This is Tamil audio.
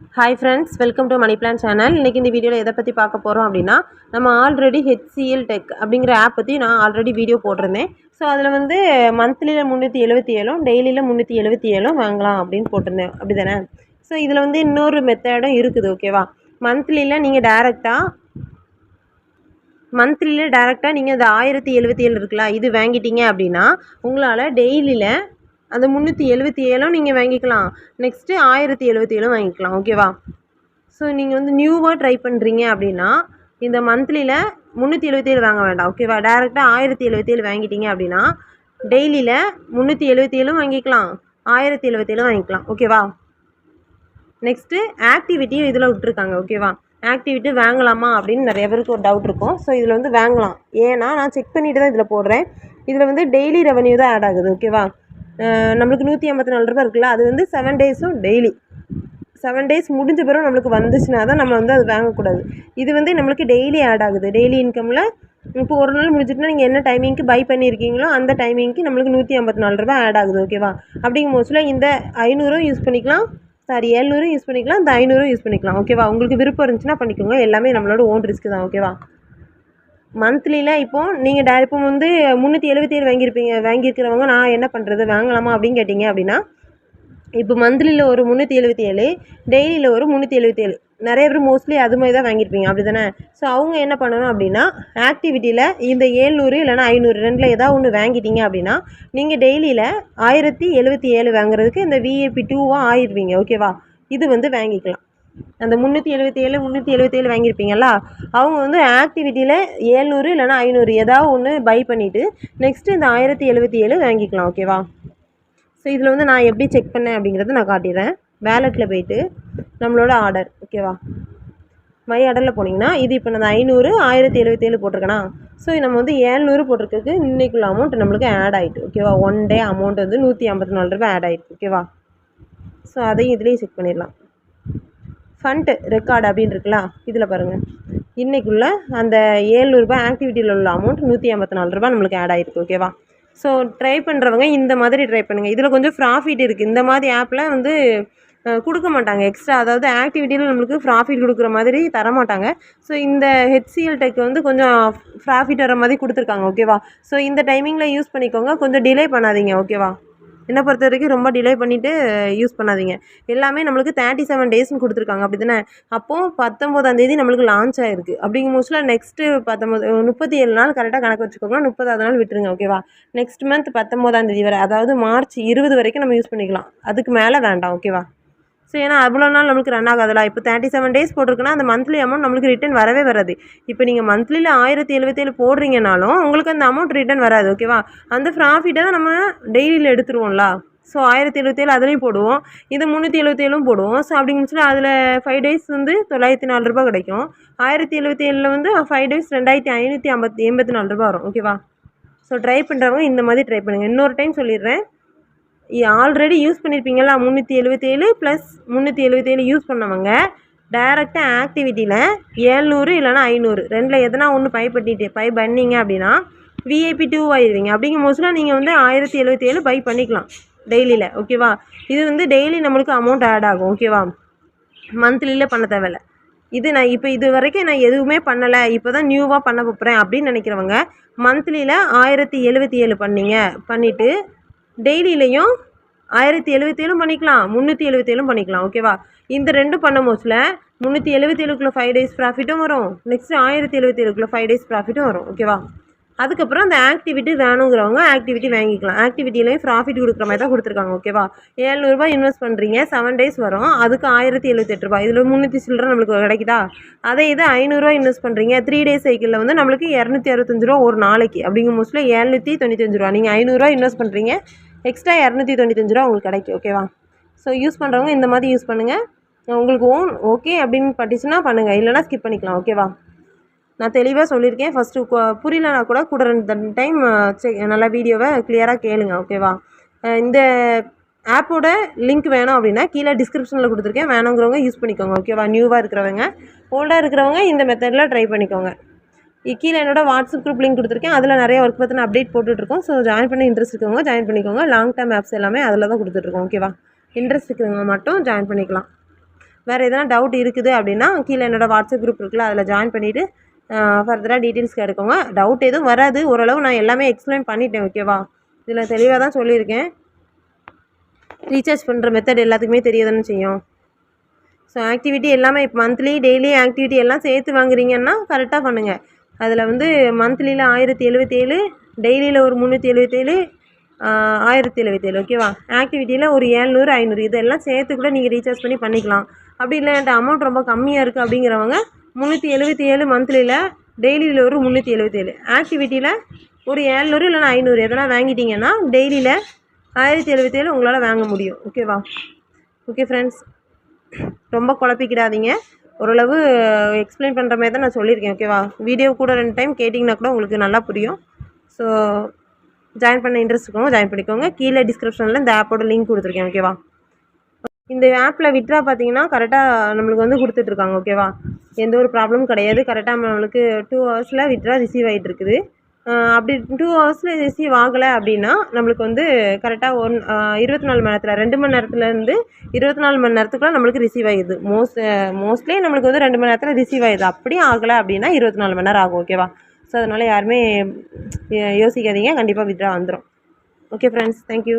Hi friends welcome to money plan channel இன்றைக்கி இந்த வீடியோவில் எதை பற்றி பார்க்க போகிறோம் அப்படின்னா நம்ம ஆல்ரெடி ஹெச்சிஎல் டெக் அப்படிங்கிற ஆப் பற்றி நான் ஆல்ரெடி வீடியோ போட்டிருந்தேன். ஸோ அதில் வந்து மந்த்லியில் முந்நூற்றி எழுபத்தி ஏழும் டெய்லியில் முந்நூற்றி எழுபத்தி ஏழும் வாங்கலாம் அப்படின்னு போட்டிருந்தேன். அப்படி தானே ஸோ இதில் வந்து இன்னொரு மெத்தடும் இருக்குது ஓகேவா மந்த்லியில் நீங்கள் டேரெக்டாக மந்த்லியில் டேரெக்டாக நீங்கள் அந்த ஆயிரத்தி எழுபத்தி ஏழு இருக்குல்ல இது வாங்கிட்டீங்க அப்படின்னா உங்களால் டெய்லியில் அந்த முந்நூற்றி எழுபத்தி ஏழும் நீங்கள் வாங்கிக்கலாம். நெக்ஸ்ட்டு ஆயிரத்தி எழுபத்தி ஏழும் வாங்கிக்கலாம் ஓகேவா ஸோ நீங்கள் வந்து நியூவாக ட்ரை பண்ணுறீங்க அப்படின்னா இந்த மந்த்லியில் முந்நூற்றி எழுபத்தி ஏழு வாங்க வேண்டாம் ஓகேவா டேரெக்டாக ஆயிரத்தி எழுபத்தி ஏழு வாங்கிட்டீங்க அப்படின்னா டெய்லியில் முந்நூற்றி எழுபத்தி ஏழும் வாங்கிக்கலாம் ஆயிரத்தி எழுபத்தி ஏழும் வாங்கிக்கலாம் ஓகேவா நெக்ஸ்ட்டு ஆக்டிவிட்டியும் இதில் விட்ருக்காங்க ஓகேவா ஆக்டிவிட்டி வாங்கலாமா அப்படின்னு நிறைய பேருக்கு ஒரு டவுட் இருக்கும். ஸோ இதில் வந்து வாங்கலாம். ஏன்னா நான் செக் பண்ணிட்டு தான் இதில் போடுறேன். இதில் வந்து டெய்லி ரெவன்யூ தான் ஆட் ஆகுது ஓகேவா நம்மளுக்கு நூற்றி ஐம்பத்தி நாலு ரூபா இருக்குல்ல அது வந்து செவன் டேஸும் டெய்லி செவன் டேஸ் முடிஞ்ச பிறகு நம்மளுக்கு வந்துச்சுன்னா தான் நம்ம வந்து அது வாங்கக்கூடாது. இது வந்து நம்மளுக்கு டெய்லி ஆட் ஆகுது. டெய்லி இன்கமில் இப்போ ஒரு நாள் முடிஞ்சிட்டுனா நீங்கள் என்ன டைமிங்க்கு பை பண்ணியிருக்கீங்களோ அந்த டைமிங்க்கு நம்மளுக்கு நூற்றி ஐம்பத்தி நாலு ரூபாய் ஆட் ஆகுது ஓகேவா அப்படிங்கும் போதுல இந்த ஐநூறும் யூஸ் பண்ணிக்கலாம். சாரி ஏழ்நூறும் யூஸ் பண்ணிக்கலாம். இந்த ஐநூறும் யூஸ் பண்ணிக்கலாம் ஓகேவா உங்களுக்கு விருப்பம் இருந்துச்சுன்னா பண்ணிக்கோங்க. எல்லாமே நம்மளோட ஓன் ரிஸ்க்கு தான் ஓகேவா மந்த்லியில் இப்போது நீங்கள் டே இப்போ வந்து முந்நூற்றி எழுபத்தி ஏழு வாங்கியிருப்பீங்க. வாங்கியிருக்கிறவங்க நான் என்ன பண்ணுறது வாங்கலாமா அப்படின்னு கேட்டிங்க அப்படின்னா இப்போ மந்த்லியில் ஒரு முந்நூற்றி எழுபத்தி ஏழு டெய்லியில் ஒரு முந்நூற்றி எழுபத்தி ஏழு. நிறைய பேர் மோஸ்ட்லி அது மாதிரி தான் வாங்கியிருப்பீங்க. அப்படி தானே ஸோ அவங்க என்ன பண்ணணும் அப்படின்னா ஆக்டிவிட்டியில் இந்த ஏழ்நூறு இல்லைனா ஐநூறு ரெண்டில் ஏதாவது ஒன்று வாங்கிட்டீங்க அப்படின்னா நீங்கள் டெய்லியில் ஆயிரத்தி எழுபத்தி ஏழு வாங்குறதுக்கு இந்த விஏபி டூவாக ஆயிடுவீங்க ஓகேவா இது வந்து வாங்கிக்கலாம். அந்த முந்நூற்றி எழுபத்தி ஏழு முந்நூற்றி எழுபத்தி ஏழு வாங்கியிருப்பீங்களா அவங்க வந்து ஆக்டிவிட்டியில் ஏழ்நூறு இல்லைனா ஐநூறு ஏதாவது ஒன்று பை பண்ணிவிட்டு நெக்ஸ்ட்டு இந்த ஆயிரத்தி எழுபத்தி ஏழு வாங்கிக்கலாம் ஓகேவா ஸோ இதில் வந்து நான் எப்படி செக் பண்ணேன் அப்படிங்கிறத நான் காட்டிடுறேன். வேலெட்டில் போயிட்டு நம்மளோட ஆர்டர் ஓகேவா மை ஆர்டரில் போனீங்கன்னா இது இப்போ நான் ஐநூறு ஆயிரத்தி எழுபத்தி ஏழு போட்டிருக்கேனா? ஸோ நம்ம வந்து ஏழ்நூறு போட்டிருக்கக்கு இன்றைக்குள்ள அமௌண்ட் நம்மளுக்கு ஆட் ஆகிட்டு ஓகேவா ஒன் டே அமௌண்ட் வந்து நூற்றி ஐம்பத்தி நாலு ரூபாய் ஆட் ஆகிட்டு ஓகேவா ஸோ அதையும் இதுலேயும் செக் பண்ணிடலாம். ஃபண்ட் ரெக்கார்டு அப்படின்னு இருக்குல்ல இதில் பாருங்கள் இன்றைக்குள்ள அந்த ஏழ்நூறுபா ஆக்டிவிட்டியில் உள்ள அமௌண்ட் நூற்றி ஐம்பத்தி நாலு ரூபா நம்மளுக்கு ஆட் ஆகிருக்கு ஓகேவா ஸோ ட்ரை பண்ணுறவங்க இந்த மாதிரி ட்ரை பண்ணுங்கள் இதில் கொஞ்சம் ப்ராஃபிட் இருக்குது இந்த மாதிரி ஆப்பில் வந்து கொடுக்க மாட்டாங்க. எக்ஸ்ட்ரா அதாவது ஆக்டிவிட்டியில் நம்மளுக்கு ப்ராஃபிட் கொடுக்குற மாதிரி தர மாட்டாங்க ஸோ இந்த ஹெச்சிஎல் டெக் வந்து கொஞ்சம் ப்ராஃபிட் வர மாதிரி கொடுத்துருக்காங்க ஓகேவா ஸோ இந்த டைமிங்கில் யூஸ் பண்ணிக்கோங்க. கொஞ்சம் டிலே பண்ணாதீங்க ஓகேவா என்னை பொறுத்த வரைக்கும் ரொம்ப டிலே பண்ணிவிட்டு யூஸ் பண்ணாதீங்க. எல்லாமே நம்மளுக்கு தேர்ட்டி செவன் டேஸ்னு கொடுத்துருக்காங்க. அப்படி தானே அப்போது பத்தொம்போதாந்தேதி நம்மளுக்கு லான்ச் ஆயிருக்கு. அப்படிங்கும் மோஸ்ட்ல நெக்ஸ்ட்டு பத்தொம்போது முப்பத்தி ஏழு நாள் கரெக்டாக கணக்கு வச்சுக்கோங்க. முப்பதாவது நாள் விட்டுருங்க ஓகேவா நெக்ஸ்ட் மந்த் பத்தொம்போதாந்தேதி வரை அதாவது மார்ச் இருபது வரைக்கும் நம்ம யூஸ் பண்ணிக்கலாம். அதுக்கு மேலே வேண்டாம் ஓகேவா ஸோ ஏன்னா அவ்வளோ நாள் நம்மளுக்கு ரன் ஆகாதுல. இப்போ தேர்ட்டி செவன் டேஸ் போட்டிருக்குன்னா அந்த மந்த்லி அமௌண்ட் நம்மளுக்கு ரிட்டன் வரவே வராது. இப்போ நீங்கள் மந்த்லியில் ஆயிரத்தி எழுபத்தேழு போடுறீங்கனாலும் உங்களுக்கு அந்த அமௌண்ட் ரிட்டன் வராது ஓகேவா அந்த ப்ராஃபிட்டை தான் நம்ம டெய்லியில் எடுத்துருவோம்ல. ஸோ ஆயிரத்தி எழுபத்தேழு அதுலேயும் போடுவோம். இது முந்நூற்றி எழுபத்தேழும் போடுவோம். ஸோ அப்படிங்கிற அதில் ஃபைவ் டேஸ் வந்து தொள்ளாயிரத்தி நாலு ரூபாய் கிடைக்கும். ஆயிரத்தி எழுபத்தி ஏழில் வந்து ஃபைவ் டேஸ் ரெண்டாயிரத்தி ஐநூற்றி ஐம்பத்தி எண்பத்தி நாலு ரூபா வரும் ஓகேவா ஸோ ட்ரை பண்ணுறவங்க இந்த மாதிரி ட்ரை பண்ணுங்கள் இன்னொரு டைம் சொல்லிடுறேன். ஆல்ரெடி யூஸ் பண்ணியிருப்பீங்களா முந்நூற்றி எழுபத்தேழு ப்ளஸ் முந்நூற்றி எழுபத்தேழு யூஸ் பண்ணவங்க டேரெக்டாக ஆக்டிவிட்டியில் ஏழ்நூறு இல்லைனா ஐநூறு. ரெண்டில் எதனா ஒன்று பை பண்ணிட்டு பை பண்ணிங்க அப்படின்னா விஐபி டூ ஆயிடுவீங்க அப்படிங்கும் மோஸ்ட்லாம் நீங்கள் வந்து ஆயிரத்தி எழுபத்தி ஏழு பை பண்ணிக்கலாம் டெய்லியில் ஓகேவா இது வந்து டெய்லி நம்மளுக்கு அமௌண்ட் ஆட் ஆகும் ஓகேவா மந்த்லியில் பண்ண தேவையில்ல. இது நான் இப்போ இது வரைக்கும் நான் எதுவுமே பண்ணலை இப்போ தான் நியூவாக பண்ண போகிறேன் அப்படின்னு நினைக்கிறவங்க மந்த்லியில் ஆயிரத்தி எழுபத்தி ஏழு பண்ணீங்க பண்ணிவிட்டு டெய்லியிலையும் ஆயிரத்தி எழுபத்தேழும் பண்ணிக்கலாம் முந்நூற்றி எழுபத்தேழும் பண்ணிக்கலாம் ஓகேவா இந்த ரெண்டும் பண்ண மோஸ்ட்ல முந்நூற்றி எழுபத்தேழுக்குள்ள ஃபைவ் டேஸ் ப்ராஃபிட்டும் வரும். நெக்ஸ்ட் ஆயிரத்தி எழுபத்தேழுக்குள்ள ஃபைவ் டேஸ் ப்ராஃபிட்டும் வரும் ஓகேவா அதுக்கப்புறம் அந்த ஆக்டிவிட்டி வேணுங்கிறவங்க ஆக்டிவிட்டி வாங்கிக்கலாம். ஆக்டிவிட்டிலையும் ப்ராஃபிட் கொடுக்குற மாதிரி தான் கொடுத்துருக்காங்க ஓகேவா ஏழ்நூறுபா இன்வெஸ்ட் பண்ணுறீங்க செவன் டேஸ் வரும். அதுக்கு ஆயிரத்தி எழுபத்தெட்டு ரூபாய். இதில் முந்நூற்றி சில்லரை நம்மளுக்கு கிடைக்குதா? அதே இது ஐநூறுரூவா இன்வெஸ்ட் பண்ணுறீங்க த்ரீ டேஸ் சைக்கிளில் வந்து நம்மளுக்கு இரநூத்தி அறுபத்தஞ்சு ரூபா ஒரு நாளைக்கு. அப்படிங்கும் மோஸ்ட்லி ஏழ்நூற்றி தொண்ணூத்தஞ்சு ரூபா நீங்கள் ஐநூறுரூவா இன்வெஸ்ட் பண்ணுறீங்க எக்ஸ்ட்ரா இரநூத்தி தொண்ணூத்தஞ்சு ரூபா உங்களுக்கு கிடைக்கும் ஓகேவா ஸோ யூஸ் பண்ணுறவங்க இந்த மாதிரி யூஸ் பண்ணுங்கள் உங்களுக்கு ஓன் ஓகே அப்படின்னு பட்டுச்சுன்னா பண்ணுங்கள் இல்லைனா ஸ்கிப் பண்ணிக்கலாம் ஓகேவா நான் தெளிவாக சொல்லியிருக்கேன். ஃபஸ்ட்டு புரியலனா கூட கூட ரெண்டு டைம் செக் நல்லா வீடியோவை கிளியராக கேளுங்க ஓகேவா இந்த ஆப்போட லிங்க் வேணும் அப்படின்னா கீழே டிஸ்கிரிப்ஷனில் கொடுத்துருக்கேன். வேணுங்கிறவங்க யூஸ் பண்ணிக்கோங்க ஓகேவா நியூவாக இருக்கிறவங்க ஓல்டாக இருக்கிறவங்க இந்த மெத்தடில் ட்ரை பண்ணிக்கோங்க. கீழே என்னோட வாட்ஸ்அப் குரூப் லிங்க் கொடுத்துருக்கேன். அதில் நிறைய ஒர்க் பற்றின அப்டேட் போட்டுட்ருக்கோம். ஸோ ஜாயின் பண்ண இன்ட்ரெஸ்ட் இருக்கவங்க ஜாயின் பண்ணிக்கோங்க. லாங் டேர்ம் ஆப்ஸ் எல்லாமே அதில் தான் கொடுத்துட்ருக்கோம் ஓகேவா இன்ட்ரெஸ்ட் இருக்கிறவங்க மட்டும் ஜாயின் பண்ணிக்கலாம். வேறு எதனா டவுட் இருக்குது அப்படின்னா கீழே என்னோடய வாட்ஸ்அப் குரூப் இருக்குல்ல அதில் ஜாயின் பண்ணிவிட்டு ஃபர்தராக டீட்டெயில்ஸ் கேட்டுக்கோங்க. டவுட் எதுவும் வராது. ஓரளவு நான் எல்லாமே எக்ஸ்பிளைன் பண்ணிட்டேன் ஓகேவா இதில் தெளிவாக தான் சொல்லியிருக்கேன். ரீசார்ஜ் பண்ணுற மெத்தட் எல்லாத்துக்குமே தெரியதானே செய்யும். ஸோ ஆக்டிவிட்டி எல்லாமே இப்போ மந்த்லி டெய்லி ஆக்டிவிட்டி எல்லாம் சேர்த்து வாங்குறீங்கன்னா கரெக்டாக பண்ணுங்கள் அதில் வந்து மந்த்லியில் ஆயிரத்தி எழுபத்தேழு டெய்லியில் ஒரு முந்நூற்றி எழுபத்தேழு ஆயிரத்தி எழுபத்தேழு ஓகேவா ஆக்டிவிட்டியில் ஒரு ஏழ்நூறு ஐநூறு இதெல்லாம் சேர்த்து கூட நீங்கள் ரீசார்ஜ் பண்ணி பண்ணிக்கலாம். அப்படி இல்லை என்கிட்ட அமௌண்ட் ரொம்ப கம்மியாக இருக்குது அப்படிங்கிறவங்க முந்நூற்றி எழுபத்தி ஏழு மந்த்லியில் டெய்லியில் ஒரு முந்நூற்றி எழுபத்தி ஏழு. ஆக்டிவிட்டியில் ஒரு ஏழ்நூறு இல்லைனா ஐநூறு எதனா வாங்கிட்டீங்கன்னா டெய்லியில் ஆயிரத்தி எழுபத்தி ஏழு உங்களால் வாங்க முடியும். ஓகேவா ஓகே ஃப்ரெண்ட்ஸ் ரொம்ப குழப்பிக்கிடாதீங்க. ஓரளவு எக்ஸ்பிளைன் பண்ணுற மாதிரி தான் நான் சொல்லியிருக்கேன். ஓகேவா வீடியோ கூட ரெண்டு டைம் கேட்டிங்கன்னா கூட உங்களுக்கு நல்லா புரியும். ஸோ ஜாயின் பண்ண இன்ட்ரெஸ்ட் இருக்கவங்க ஜாயின் பண்ணிக்கோங்க. கீழே டிஸ்கிரிப்ஷனில் இந்த ஆப்போட லிங்க் கொடுத்துருக்கேன். ஓகேவா இந்த ஆப்பில் விட்ரா பார்த்தீங்கன்னா கரெக்டாக நம்மளுக்கு வந்து கொடுத்துட்ருக்காங்க ஓகேவா எந்த ஒரு ப்ராப்ளமும் கிடையாது. கரெக்டாக நம்மளுக்கு டூ ஹவர்ஸில் விட்ரா ரிசீவ் ஆகிட்டு இருக்குது அப்படி டூ ஹவர்ஸில் ரிசீவ் ஆகலை அப்படின்னா நம்மளுக்கு வந்து கரெக்டாக ஒன் இருபத்தி நாலு மணி நேரத்தில் ரெண்டு மணி நேரத்துலேருந்து இருபத்தி நாலு மணி நேரத்துக்குள்ள நம்மளுக்கு ரிசீவ் ஆகிடுது மோஸ்ட் மோஸ்ட்லி நம்மளுக்கு வந்து ரெண்டு மணி நேரத்தில் ரிசீவ் ஆகிடுது அப்படியே ஆகலை அப்படின்னா இருபத்தி நாலு மணி நேரம் ஆகும் ஓகேவா ஸோ அதனால் யாருமே யோ- யோசிக்காதீங்க கண்டிப்பாக வித்ரா வந்துடும் ஓகே ஃப்ரெண்ட்ஸ் தேங்க்யூ